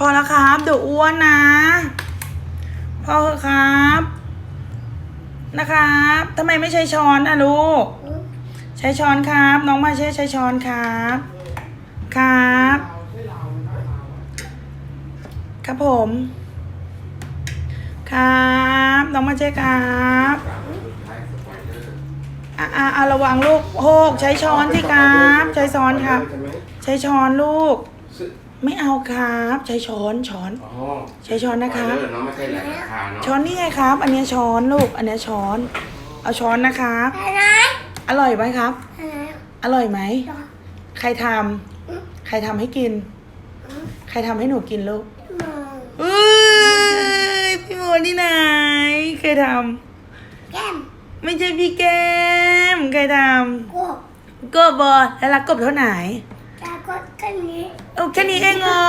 พอแล้วครับ เดี๋ยวอ้วนนะ พอเถอะครับ นะครับทำไมไม่ใช้ช้อนอะลูก ใช้ช้อนครับ น้องมาเช่ใช้ช้อนครับ ครับ ครับผม ครับ น้องมาเช่ครับอะอะอะระวังลูกโหกใช้ช้อนสิครับ ใช้ช้อนครับ ใช่ไหมใช้ช้อนลูก ไม่เอาครับ ใช้ช้อนช้อน อ๋อใช้ช้อนนะครับปล่อยเลยเนาะไม่ใช่แหลกราคาเนาะช้อนนี่ไงครับ อันเนี้ยช้อนลูก อันเนี้ยช้อน เอาช้อนนะครับ อะไรอร่อยไหมครับ อะไรอร่อยไหมต่อใครทำใครทำให้กิน ใครทำให้หนูกินลูกมองเอ้ยพี่โมนี่ไหนใครทแก้มำไม่ใช่พี่แก้มใครทกบำกบบอแล้วรักกบเท่าไหน แค่นี้ เออแค่นี้เองเหรอ